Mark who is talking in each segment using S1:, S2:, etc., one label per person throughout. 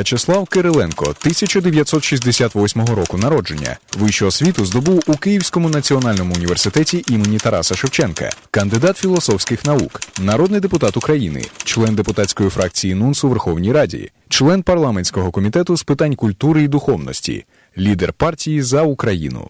S1: В'ячеслав Кириленко, 1968 року народження. Вищу освіту здобув у Київському національному університеті імені Тараса Шевченка, кандидат філософських наук, народний депутат України, член депутатської фракції НУНС у Верховній Раді, член парламентського комітету з питань культури і духовності, лідер партії за Україну.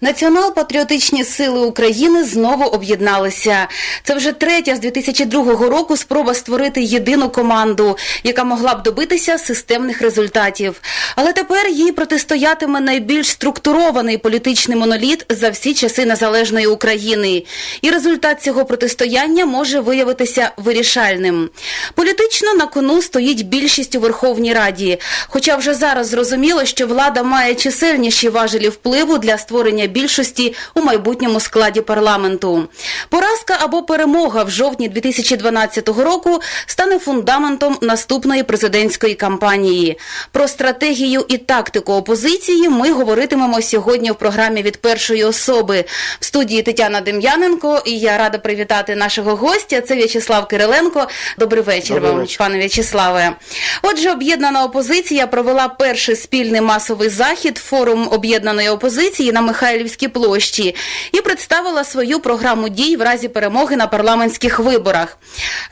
S2: Націонал-патріотичні сили України знову об'єдналися. Це вже третя з 2002 року спроба створити єдину команду, яка могла б добитися системних результатів. Але тепер їй протистоятиме найбільш структурований політичний моноліт за всі часи незалежної України. І результат цього протистояння може виявитися вирішальним. Політично на кону стоїть більшість у Верховній Раді. Хоча вже зараз зрозуміло, що влада має чисельніші важелі впливу для створення більшості у майбутньому складі парламенту. Поразка або перемога в жовтні 2012 року стане фундаментом наступної президентської кампанії. Про стратегію і тактику опозиції ми говоритимемо сьогодні в програмі від першої особи. В студії Тетяна Дем'яненко і я рада привітати нашого гостя. Це В'ячеслав Кириленко. Добрий вечір
S3: Добрий
S2: вам,
S3: вечір.
S2: пане В'ячеславе. Отже, об'єднана опозиція провела перший спільний масовий захід форум об'єднаної опозиції на Михайлівській площі і представила свою програму дій в разі перемоги на парламентських виборах.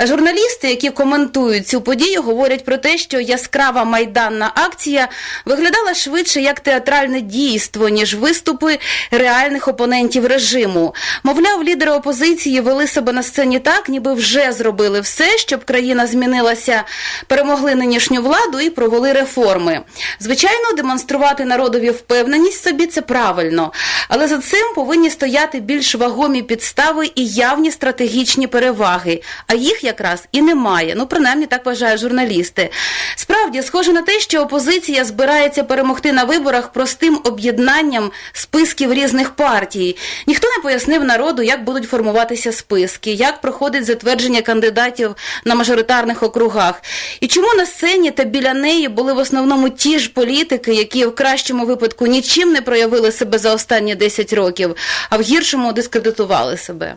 S2: Журналісти, які коментують цю подію, говорять про те, що яскрава майданна акція виглядала швидше як театральне дійство, ніж виступи реальних опонентів режиму. Мовляв, лідери опозиції вели себе на сцені так, ніби вже зробили все, щоб країна змінилася, перемогли нинішню владу і провели реформи. Звичайно, демонструвати народові впевненість собі це правильно, але за цим повинні стояти більш вагомі підстави і явні стратегічні переваги. А їх якраз і немає. Ну, принаймні так вважають журналісти. Справді, схоже на те, що опозиція збирається перемогти на виборах простим об'єднанням списків різних партій. Ніхто не пояснив народу, як будуть формуватися списки, як проходить затвердження кандидатів на мажоритарних округах. І чому на сцені та біля неї були в основному ті ж політики, які в кращому випадку нічим не проявили себе за останні 10 років, а в гіршому дискредитували себе.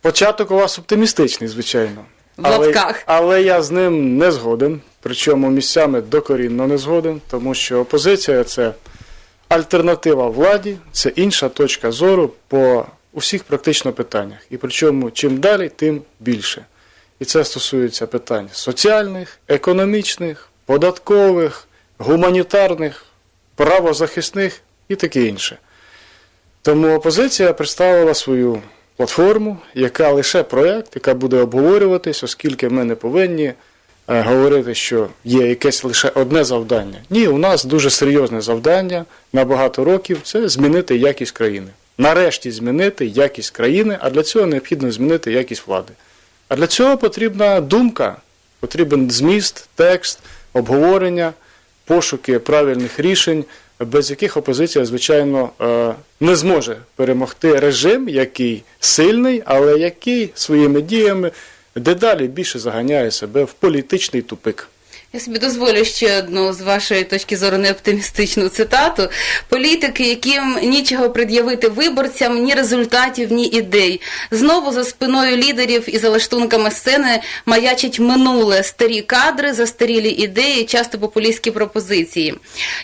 S3: Початок у вас оптимістичний, звичайно.
S2: В лапках.
S3: але я з ним не згоден, причому місцями докорінно не згоден, тому що опозиція це альтернатива владі, це інша точка зору по усіх практично питаннях. І причому чим далі, тим більше. І це стосується питань соціальних, економічних, податкових, гуманітарних, правозахисних і таке інше. Тому опозиція представила свою платформу, яка лише проєкт, яка буде обговорюватись, оскільки ми не повинні е, говорити, що є якесь лише одне завдання. Ні, у нас дуже серйозне завдання на багато років це змінити якість країни. Нарешті змінити якість країни, а для цього необхідно змінити якість влади. А для цього потрібна думка, потрібен зміст, текст, обговорення, пошуки правильних рішень, без яких опозиція, звичайно, е, не зможе перемогти режим, який сильний, але який своїми діями дедалі більше заганяє себе в політичний тупик.
S2: Я собі дозволю ще одну з вашої точки зору неоптимістичну цитату. Політики, яким нічого пред'явити виборцям, ні результатів, ні ідей. Знову за спиною лідерів і за лаштунками сцени маячить минуле старі кадри, застарілі ідеї, часто популістські пропозиції.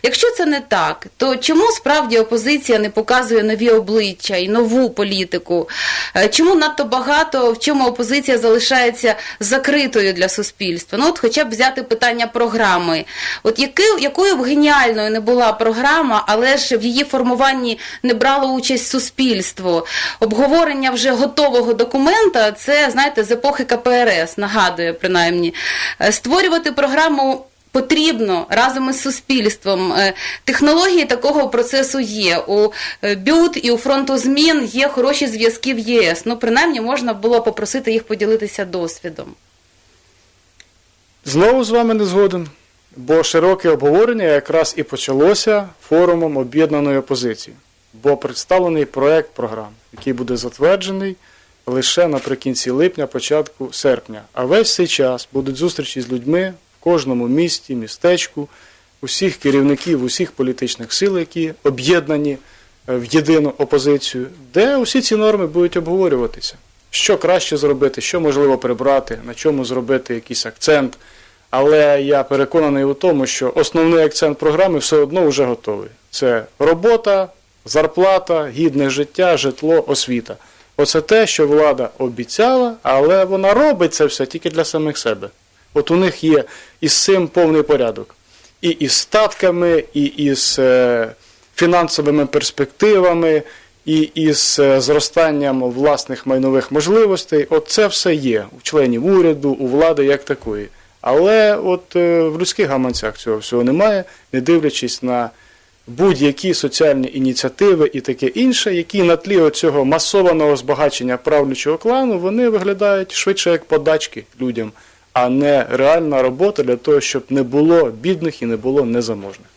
S2: Якщо це не так, то чому справді опозиція не показує нові обличчя і нову політику? Е, Чому надто багато в чому опозиція залишається закритою для суспільства? Ну, от хоча б взяти питання програми. От яки, якою б геніальною не була програма, але ж в її формуванні не брало участь суспільство. Обговорення вже готового документа це, знаєте, з епохи КПРС, нагадує принаймні. Е, Створювати програму. Потрібно разом із суспільством. Е, Технології такого процесу є. У е, БЮТ і у фронту змін є хороші зв'язки в ЄС. Ну, принаймні, можна було попросити їх поділитися досвідом.
S3: Знову з вами не згоден, бо широке обговорення якраз і почалося форумом об'єднаної опозиції, бо представлений проект програм, який буде затверджений лише наприкінці липня, початку серпня. А весь цей час будуть зустрічі з людьми в кожному місті, містечку, усіх керівників, усіх політичних сил, які об'єднані е, в єдину опозицію, де усі ці норми будуть обговорюватися. Що краще зробити, що можливо прибрати, на чому зробити якийсь акцент. Але я переконаний у тому, що основний акцент програми все одно вже готовий. Це робота, зарплата, гідне життя, житло, освіта. Оце те, що влада обіцяла, але вона робить це все тільки для самих себе. От у них є із цим повний порядок. І із статками, і із е, фінансовими перспективами, і із е, зростанням власних майнових можливостей. От це все є у членів уряду, у влади як такої. Але от е, в людських гаманцях цього всього немає, не дивлячись на будь-які соціальні ініціативи і таке інше, які на тлі цього масованого збагачення правлячого клану вони виглядають швидше як подачки людям, а не реальна робота для того, щоб не було бідних і не було незаможних.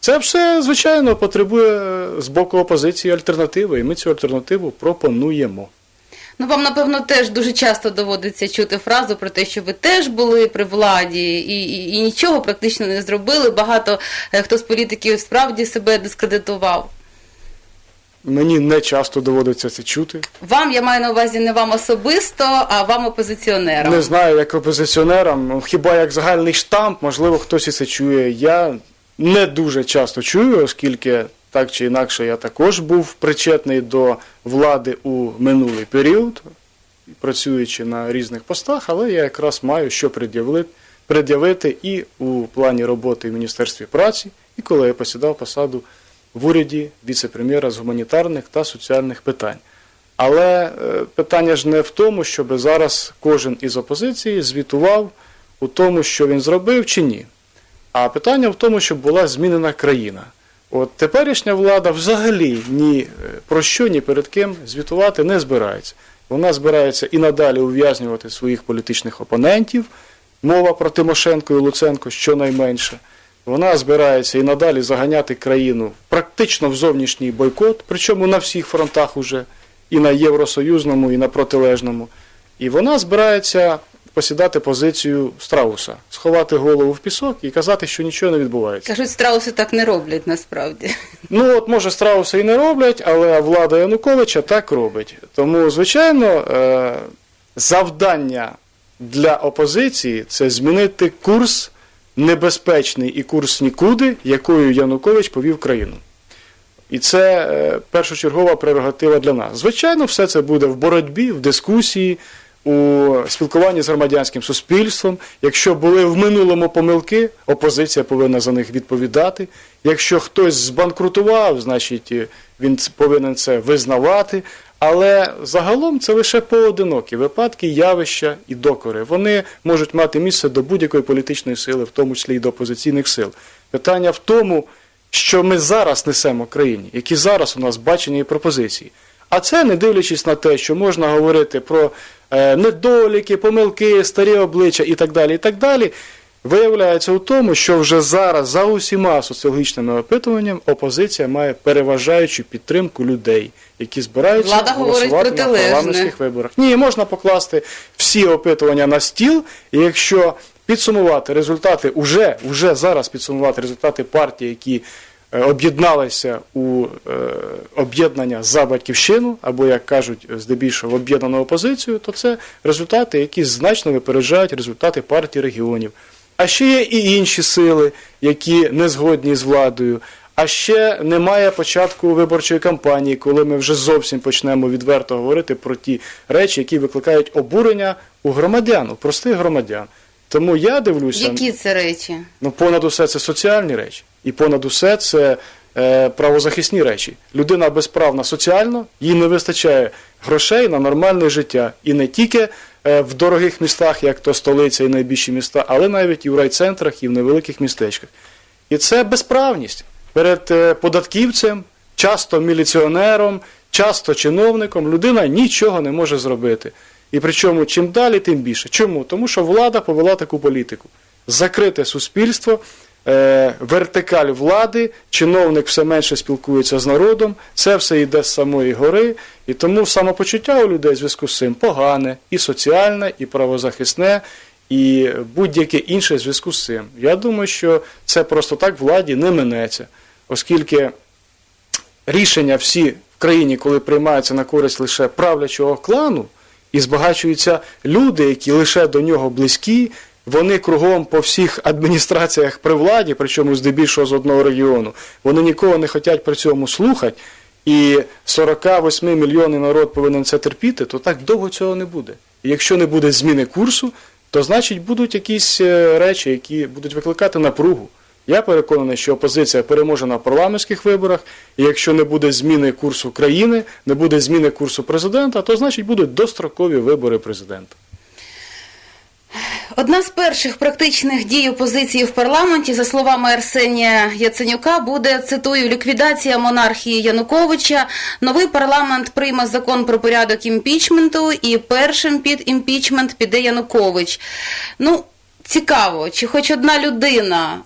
S3: Це все, звичайно, потребує з боку опозиції альтернативи, і ми цю альтернативу пропонуємо.
S2: Ну, вам, напевно, теж дуже часто доводиться чути фразу про те, що ви теж були при владі і, і, і нічого практично не зробили. Багато е, хто з політиків справді себе дискредитував.
S3: Мені не часто доводиться це чути.
S2: Вам я маю на увазі не вам особисто, а вам опозиціонерам.
S3: Не знаю, як опозиціонерам, хіба як загальний штамп, можливо, хтось і це чує. Я не дуже часто чую, оскільки так чи інакше я також був причетний до влади у минулий період, працюючи на різних постах, але я якраз маю що пред'явити, і у плані роботи в Міністерстві праці, і коли я посідав посаду в уряді віце-прем'єра з гуманітарних та соціальних питань. Але е, питання ж не в тому, щоб зараз кожен із опозиції звітував у тому, що він зробив чи ні. А питання в тому, щоб була змінена країна. От теперішня влада взагалі ні е, про що, ні перед ким звітувати не збирається. Вона збирається і надалі ув'язнювати своїх політичних опонентів, мова про Тимошенко і Луценко щонайменше. Вона збирається і надалі заганяти країну практично в зовнішній бойкот, причому на всіх фронтах уже, і на Євросоюзному, і на протилежному. І вона збирається посідати позицію страуса, сховати голову в пісок і казати, що нічого не відбувається.
S2: Кажуть, страуси так не роблять насправді.
S3: Ну от може страуси і не роблять, але влада Януковича так робить. Тому, звичайно, е, завдання для опозиції це змінити курс небезпечний і курс нікуди, якою Янукович повів країну. І це е, першочергова прерогатива для нас. Звичайно, все це буде в боротьбі, в дискусії, у спілкуванні з громадянським суспільством. Якщо були в минулому помилки, опозиція повинна за них відповідати. Якщо хтось збанкрутував, значить е, він повинен це визнавати. Але загалом це лише поодинокі випадки, явища і докори. Вони можуть мати місце до будь-якої політичної сили, в тому числі і до опозиційних сил. Питання в тому, що ми зараз несемо країні, які зараз у нас бачення і пропозиції. А це не дивлячись на те, що можна говорити про недоліки, помилки, старі обличчя і так далі, і так далі, виявляється у тому, що вже зараз за усіма соціологічними опитуваннями опозиція має переважаючу підтримку людей, які збираються
S2: Влада
S3: голосувати на парламентських виборах. Ні, можна покласти всі опитування на стіл, і якщо підсумувати результати, уже, уже зараз підсумувати результати партій, які е, об'єдналися у е, об'єднання за батьківщину, або, як кажуть, здебільшого в об'єднану опозицію, то це результати, які значно випереджають результати партії регіонів. А ще є і інші сили, які не згодні з владою. А ще немає початку виборчої кампанії, коли ми вже зовсім почнемо відверто говорити про ті речі, які викликають обурення у громадян, у простих громадян. Тому я дивлюся,
S2: Які це речі?
S3: ну понад усе це соціальні речі, і понад усе це е, правозахисні речі. Людина безправна соціально, їй не вистачає грошей на нормальне життя. І не тільки е, в дорогих містах, як то столиця і найбільші міста, але навіть і в райцентрах, і в невеликих містечках. І це безправність перед е, податківцем, часто міліціонером, часто чиновником. Людина нічого не може зробити. І причому чим далі, тим більше. Чому? Тому що влада повела таку політику. Закрите суспільство, вертикаль влади, чиновник все менше спілкується з народом, це все йде з самої гори, і тому самопочуття у людей в зв'язку з цим погане, і соціальне, і правозахисне, і будь-яке інше в зв'язку з цим. Я думаю, що це просто так владі не минеться, оскільки рішення всі в країні, коли приймаються на користь лише правлячого клану, І збагачуються люди, які лише до нього близькі, вони кругом по всіх адміністраціях при владі, причому здебільшого з одного регіону, вони нікого не хочуть при цьому слухати. І 48 мільйонів народ повинен це терпіти, то так довго цього не буде. І якщо не буде зміни курсу, то значить будуть якісь е, речі, які будуть викликати напругу. Я переконаний, що опозиція переможе на парламентських виборах, і якщо не буде зміни курсу країни, не буде зміни курсу президента, то значить будуть дострокові вибори президента.
S2: Одна з перших практичних дій опозиції в парламенті, за словами Арсенія Яценюка, буде цитую ліквідація монархії Януковича. Новий парламент прийме закон про порядок імпічменту, і першим під імпічмент піде Янукович. Ну цікаво, чи хоч одна людина.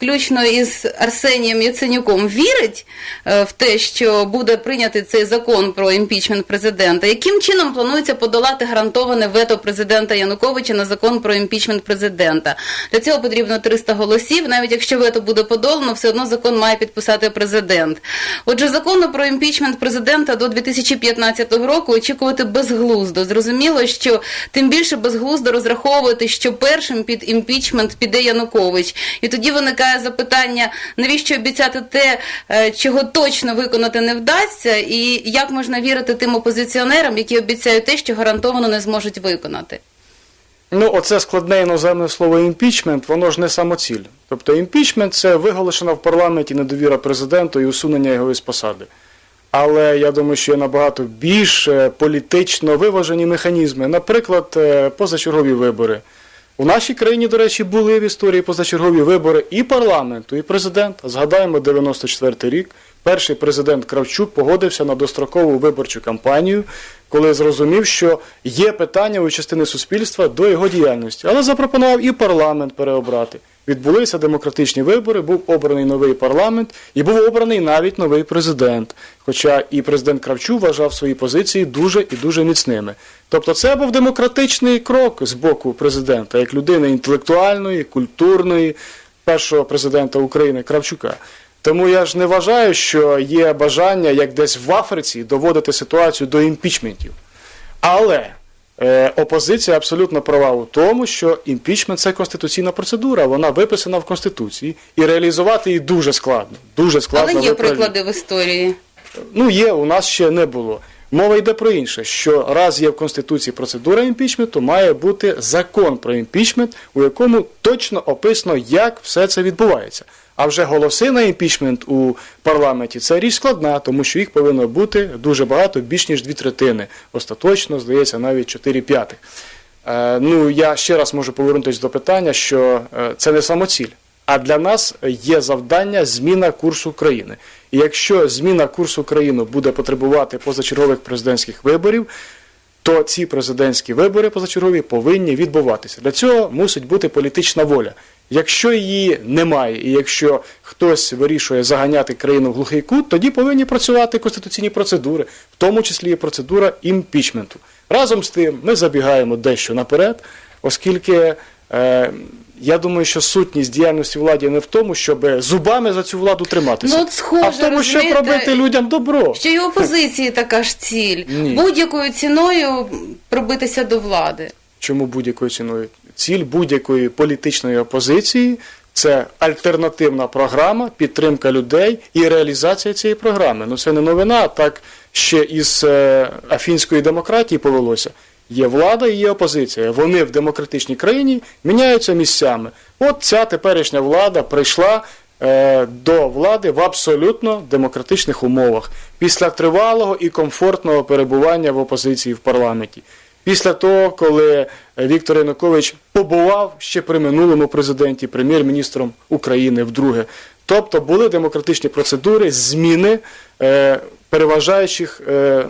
S2: Включно із Арсенієм Яценюком вірить е, в те, що буде прийнятий цей закон про імпічмент президента. Яким чином планується подолати гарантоване вето президента Януковича на закон про імпічмент президента? Для цього потрібно 300 голосів. Навіть якщо вето буде подолано, все одно закон має підписати президент. Отже, закону про імпічмент президента до 2015 року очікувати безглуздо. Зрозуміло, що тим більше безглуздо розраховувати, що першим під імпічмент піде Янукович, і тоді виникає запитання, навіщо обіцяти те, е, чого точно виконати не вдасться, і як можна вірити тим опозиціонерам, які обіцяють те, що гарантовано не зможуть виконати.
S3: Ну, оце складне іноземне слово імпічмент, воно ж не самоціль. Тобто імпічмент це виголошена в парламенті недовіра президенту і усунення його із посади. Але я думаю, що є набагато більш е, політично виважені механізми. Наприклад, е, позачергові вибори. У нашій країні, до речі, були в історії позачергові вибори і парламенту, і президента. Згадаємо 94-й рік. Перший президент Кравчук погодився на дострокову виборчу кампанію, коли зрозумів, що є питання у частини суспільства до його діяльності, але запропонував і парламент переобрати. Відбулися демократичні вибори, був обраний новий парламент і був обраний навіть новий президент. Хоча і президент Кравчук вважав свої позиції дуже і дуже міцними. Тобто це був демократичний крок з боку президента, як людини інтелектуальної, культурної, першого президента України Кравчука. Тому я ж не вважаю, що є бажання, як десь в Африці, доводити ситуацію до імпічментів. Але опозиція абсолютно права у тому, що імпічмент це конституційна процедура, вона виписана в Конституції, і реалізувати її дуже складно. Дуже складно
S2: Але є
S3: ви
S2: приклади в історії.
S3: Ну, є, у нас ще не було. Мова йде про інше, що раз є в Конституції процедура імпічменту, має бути закон про імпічмент, у якому точно описано, як все це відбувається. А вже голоси на імпічмент у парламенті це річ складна, тому що їх повинно бути дуже багато, більш ніж дві третини. Остаточно, здається, навіть 4 п'ятих. Е, ну, я ще раз можу повернутися до питання, що е, це не самоціль. А для нас є завдання зміна курсу країни. І якщо зміна курсу країни буде потребувати позачергових президентських виборів, то ці президентські вибори позачергові повинні відбуватися. Для цього мусить бути політична воля. Якщо її немає, і якщо хтось вирішує заганяти країну в глухий кут, тоді повинні працювати конституційні процедури, в тому числі і процедура імпічменту. Разом з тим, ми забігаємо дещо наперед, оскільки е, я думаю, що сутність діяльності владі не в тому, щоб зубами за цю владу триматися,
S2: Ну, от схоже,
S3: а в тому, щоб робити людям добро.
S2: І у опозиції така ж ціль будь-якою ціною пробитися до влади.
S3: Чому будь-якою ціною? Ціль будь-якої політичної опозиції це альтернативна програма, підтримка людей і реалізація цієї програми. Ну це не новина, так ще із е, афінської демократії повелося. Є влада і є опозиція. Вони в демократичній країні міняються місцями. От ця теперішня влада прийшла е, до влади в абсолютно демократичних умовах після тривалого і комфортного перебування в опозиції в парламенті. Після того, коли Віктор Янукович побував ще при минулому президенті, прем'єр-міністром України вдруге. Тобто були демократичні процедури зміни е, переважаючих е,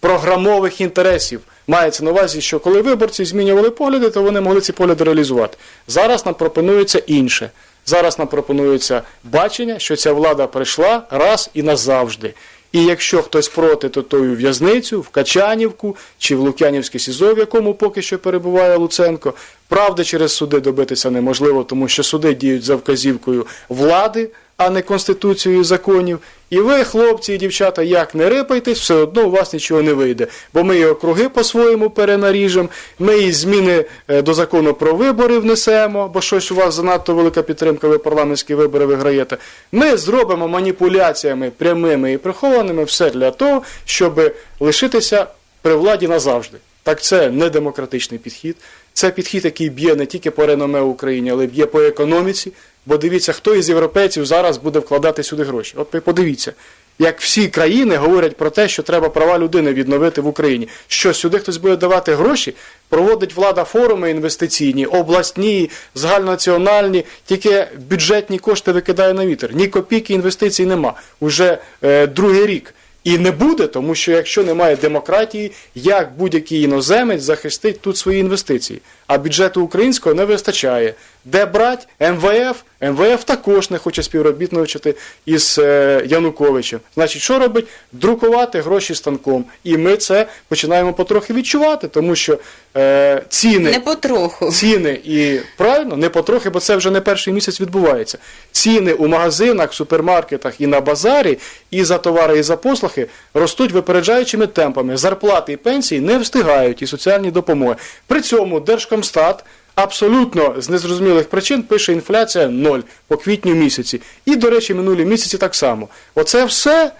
S3: програмових інтересів. Мається на увазі, що коли виборці змінювали погляди, то вони могли ці погляди реалізувати. Зараз нам пропонується інше. Зараз нам пропонується бачення, що ця влада прийшла раз і назавжди. І якщо хтось проти, то той у в'язницю, в Качанівку чи в Лук'янівське СІЗО, в якому поки що перебуває Луценко. Правди через суди добитися неможливо, тому що суди діють за вказівкою влади, а не конституцією законів. І ви, хлопці і дівчата, як не рипайтесь, все одно у вас нічого не вийде. Бо ми і округи по-своєму перенаріжемо, ми і зміни е, до закону про вибори внесемо, бо щось у вас занадто велика підтримка, ви парламентські вибори виграєте. Ми зробимо маніпуляціями прямими і прихованими все для того, щоб лишитися при владі назавжди. Так це не демократичний підхід. Це підхід, який б'є не тільки по реноме Україні, але б'є по економіці. Бо дивіться, хто із європейців зараз буде вкладати сюди гроші. От подивіться, як всі країни говорять про те, що треба права людини відновити в Україні. Що сюди хтось буде давати гроші, проводить влада форуми інвестиційні, обласні, загальнонаціональні, тільки бюджетні кошти викидає на вітер. Ні копійки інвестицій нема. Уже е, другий рік. І не буде, тому що якщо немає демократії, як будь-який іноземець захистить тут свої інвестиції. А бюджету українського не вистачає. Де брать МВФ? МВФ також не хоче співробітничати із е, Януковичем. Значить, що робить? Друкувати гроші станком. І ми це починаємо потрохи відчувати, тому що е, ціни
S2: Не потроху.
S3: ціни і правильно, не потрохи, бо це вже не перший місяць відбувається. Ціни у магазинах, супермаркетах і на базарі, і за товари, і за послуги ростуть випереджаючими темпами. Зарплати і пенсії не встигають і соціальні допомоги. При цьому Держкомстат абсолютно з незрозумілих причин пише інфляція ноль по квітню місяці. І, до речі, минулі місяці так само. Оце все.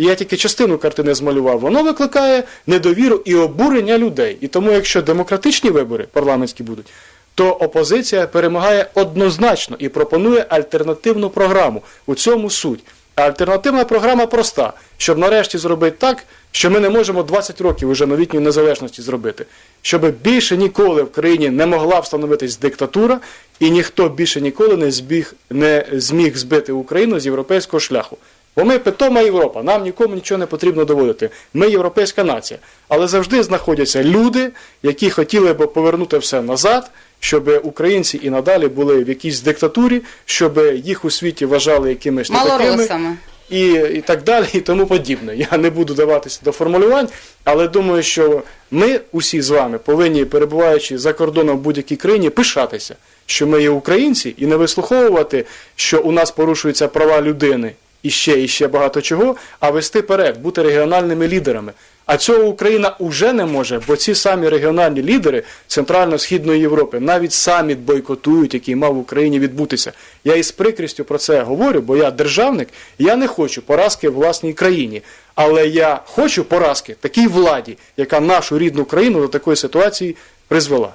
S3: Я тільки частину картини змалював, воно викликає недовіру і обурення людей. І тому, якщо демократичні вибори парламентські будуть, то опозиція перемагає однозначно і пропонує альтернативну програму. У цьому суть. Альтернативна програма проста, щоб нарешті зробити так, що ми не можемо 20 років уже новітньої незалежності зробити, щоб більше ніколи в країні не могла встановитись диктатура, і ніхто більше ніколи не, збіг, не зміг збити Україну з європейського шляху. Бо ми питома Європа, нам нікому нічого не потрібно доводити. Ми європейська нація. Але завжди знаходяться люди, які хотіли б повернути все назад, щоб українці і надалі були в якійсь диктатурі, щоб їх у світі вважали якимись не такими. І, і так далі, і тому подібне. Я не буду даватися до формулювань, але думаю, що ми усі з вами повинні, перебуваючи за кордоном в будь-якій країні, пишатися, що ми є українці, і не вислуховувати, що у нас порушуються права людини і ще, і ще багато чого, а вести перед, бути регіональними лідерами. А цього Україна уже не може, бо ці самі регіональні лідери Центрально-Східної Європи навіть саміт бойкотують, який мав в Україні відбутися. Я із прикрістю про це говорю, бо я державник, я не хочу поразки в власній країні. Але я хочу поразки такій владі, яка нашу рідну країну до такої ситуації призвела.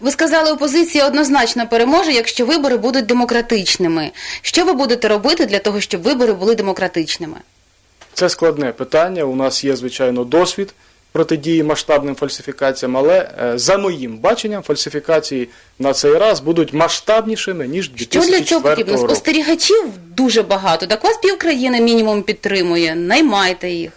S2: Ви сказали, опозиція однозначно переможе, якщо вибори будуть демократичними. Що ви будете робити для того, щоб вибори були демократичними?
S3: Це складне питання. У нас є, звичайно, досвід протидії масштабним фальсифікаціям, але е, за моїм баченням, фальсифікації на цей раз будуть масштабнішими, ніж
S2: Що для цього потрібно?
S3: року.
S2: Спостерігачів дуже багато. Так вас півкраїни мінімум підтримує. Наймайте їх.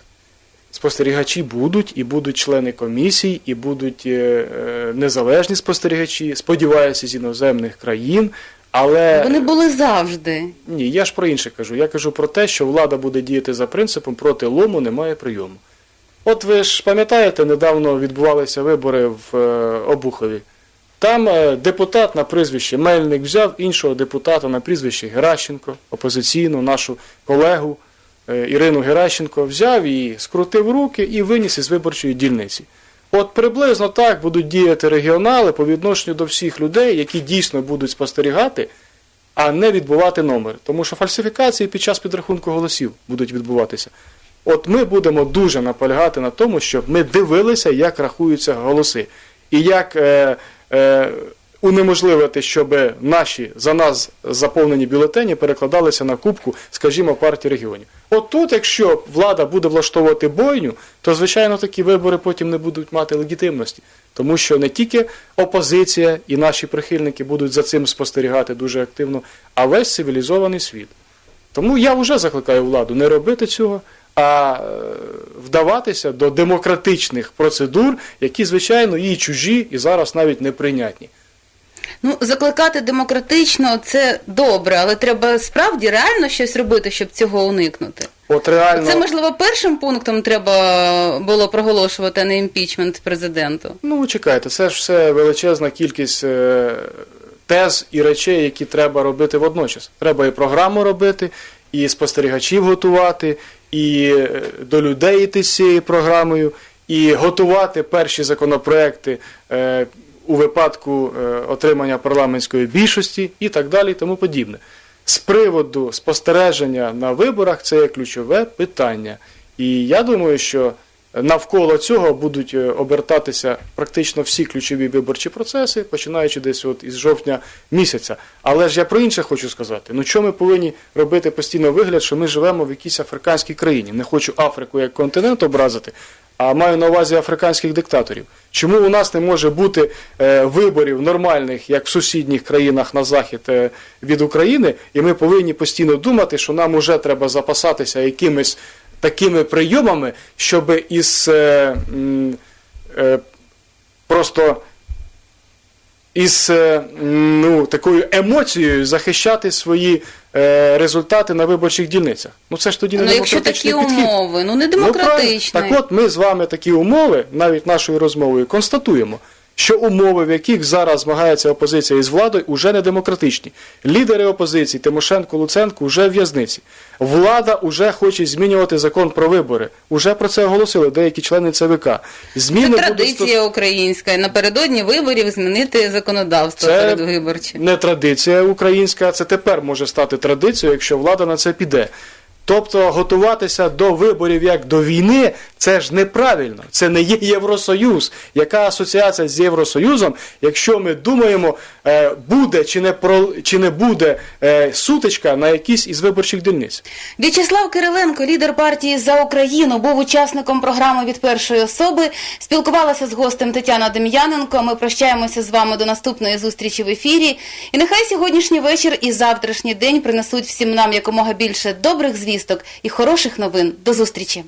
S3: Спостерігачі будуть, і будуть члени комісій, і будуть е, е, незалежні спостерігачі, сподіваюся, з іноземних країн. Але
S2: Вони були завжди.
S3: ні, я ж про інше кажу. Я кажу про те, що влада буде діяти за принципом проти лому немає прийому. От ви ж пам'ятаєте, недавно відбувалися вибори в е, Обухові. Там е, депутат на прізвище Мельник взяв іншого депутата на прізвище Геращенко, опозиційну, нашу колегу е, Ірину Геращенко, взяв і скрутив руки і виніс із виборчої дільниці. От приблизно так будуть діяти регіонали по відношенню до всіх людей, які дійсно будуть спостерігати, а не відбувати номер. Тому що фальсифікації під час підрахунку голосів будуть відбуватися. От ми будемо дуже наполягати на тому, щоб ми дивилися, як рахуються голоси, і як е, е, унеможливити, щоб наші за нас заповнені бюлетені перекладалися на кубку, скажімо, партії регіонів. От тут, якщо влада буде влаштовувати бойню, то звичайно такі вибори потім не будуть мати легітимності, тому що не тільки опозиція і наші прихильники будуть за цим спостерігати дуже активно, а весь цивілізований світ. Тому я вже закликаю владу не робити цього, а е, вдаватися до демократичних процедур, які, звичайно, їй чужі і зараз навіть неприйнятні.
S2: Ну, закликати демократично це добре, але треба справді реально щось робити, щоб цього уникнути.
S3: От реально,
S2: Це, можливо, першим пунктом треба було проголошувати, а не імпічмент президенту.
S3: ну чекайте, це ж все величезна кількість е, тез і речей, які треба робити водночас. Треба і програму робити, і спостерігачів готувати, і е, до людей йти з цією програмою, і готувати перші законопроекти е, у випадку е, отримання парламентської більшості і так далі, і тому подібне. З приводу спостереження на виборах це є ключове питання. І я думаю, що навколо цього будуть е, обертатися практично всі ключові виборчі процеси, починаючи десь от із жовтня місяця. Але ж я про інше хочу сказати. Ну чому ми повинні робити постійно вигляд, що ми живемо в якійсь африканській країні? Не хочу Африку як континент образити, а маю на увазі африканських диктаторів. Чому у нас не може бути е, виборів нормальних, як в сусідніх країнах на захід е, від України, і ми повинні постійно думати, що нам уже треба запасатися якимись такими прийомами, щоб із е, е, просто із е, ну, такою емоцією захищати свої е, результати на виборчих дільницях. Ну це ж тоді не
S2: Ну, якщо такі
S3: підхід.
S2: умови, ну не
S3: Ну,
S2: демократично.
S3: так от ми з вами такі умови, навіть нашою розмовою, констатуємо, що умови, в яких зараз змагається опозиція із владою, уже не демократичні. Лідери опозиції Тимошенко, Луценко вже в в'язниці. Влада уже хоче змінювати закон про вибори. Уже про це оголосили деякі члени ЦВК.
S2: Це
S3: Зміни будуть
S2: традиція українська. Напередодні виборів змінити законодавство
S3: Це
S2: передвиборче.
S3: не традиція українська, це тепер може стати традицією, якщо влада на це піде. Тобто готуватися до виборів як до війни це ж неправильно. Це не є Євросоюз. Яка асоціація з Євросоюзом, якщо ми думаємо, е, буде чи не про чи не буде е, сутичка на якійсь із виборчих дільниць?
S2: В'ячеслав Кириленко, лідер партії за Україну, був учасником програми від першої особи. Спілкувалася з гостем Тетяна Дем'яненко. Ми прощаємося з вами до наступної зустрічі в ефірі. І нехай сьогоднішній вечір і завтрашній день принесуть всім нам якомога більше добрих звісток і хороших новин. До зустрічі.